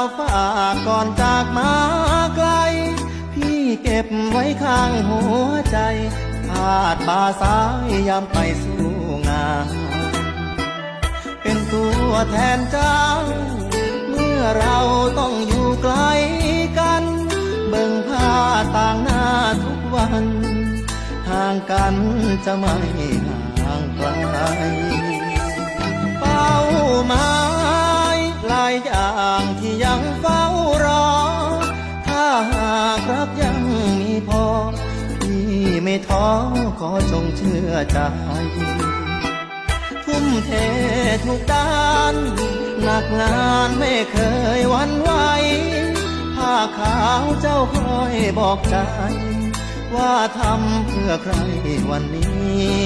าวฝากก่อนจากมาไกล พี่เก็บไว้ข้างหัวใจพาดบาสายยามไปสู่งานเป็นตัวแทนเจ้า เมื่อเราต้องอยู่ไกลกัน เบิ่งผ้าต่างหน้าทุกวัน ทางกันจะไม่ห่างไกล ไม่ท้อขอจงเชื่อใจ ทุ่มเททุกด้านหนักงานไม่เคยวันไหวผ้าขาวเจ้าคอยบอกใจ ว่าทำเพื่อใครวันนี้